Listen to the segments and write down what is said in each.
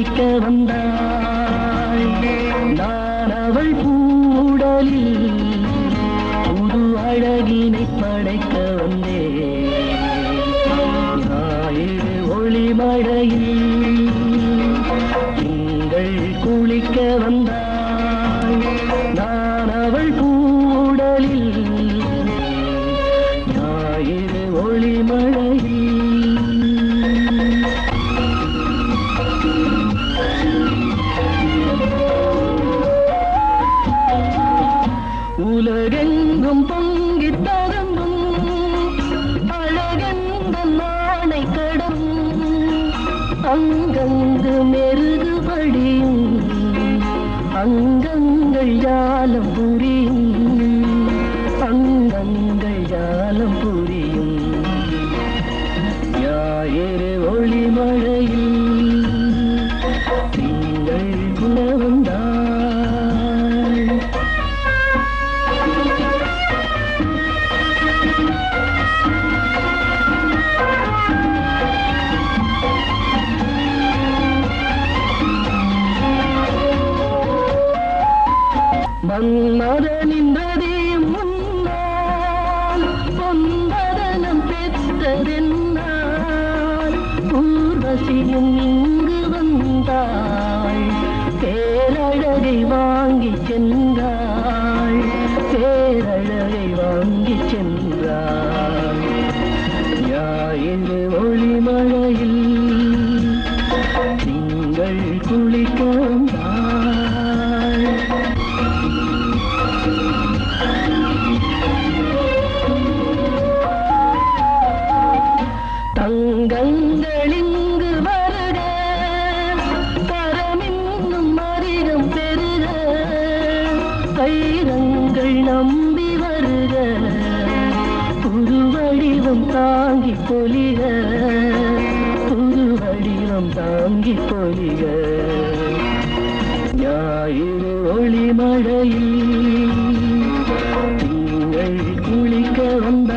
அழைக்க வந்தாய். நான் அவள் பூடலில் புது அழகினை படைக்க வந்தேன். ஞாயிறு ஒளிமழையில் நீங்கள் குளிக்க வந்தாய். உலகம் பொங்கி தகந்தும் அழகெந்த நாளை கடம். அங்கங்கு மெருகு படியும் அங்கங்கள் ஜாலம் புரியும். அங்கங்கள் ஜாலம் புரியும். மன்மதனின்றதே முன்னால் பொன்பதனம் பெற்றதென்னால் ஊர்வசியும் இங்கு வந்தாள் பேரழகை வாங்கி சென்றாள் பேரழகை வாங்கி சென்றாள். ஞாயிறு ஒளிமழையில் நீங்கள் குளிக்க கரங்கள் இங்கு வருக கரமின்னும் அதிகம் பெருக கைரங்கள் நம்பி வருக புதுவடிவம் தாங்கி பொலிக புதுவடிவம் தாங்கி பொலிக ஒளிமழையில் குளிக்க வந்த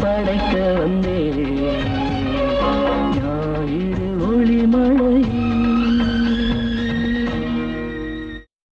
படைக்க வந்தேன்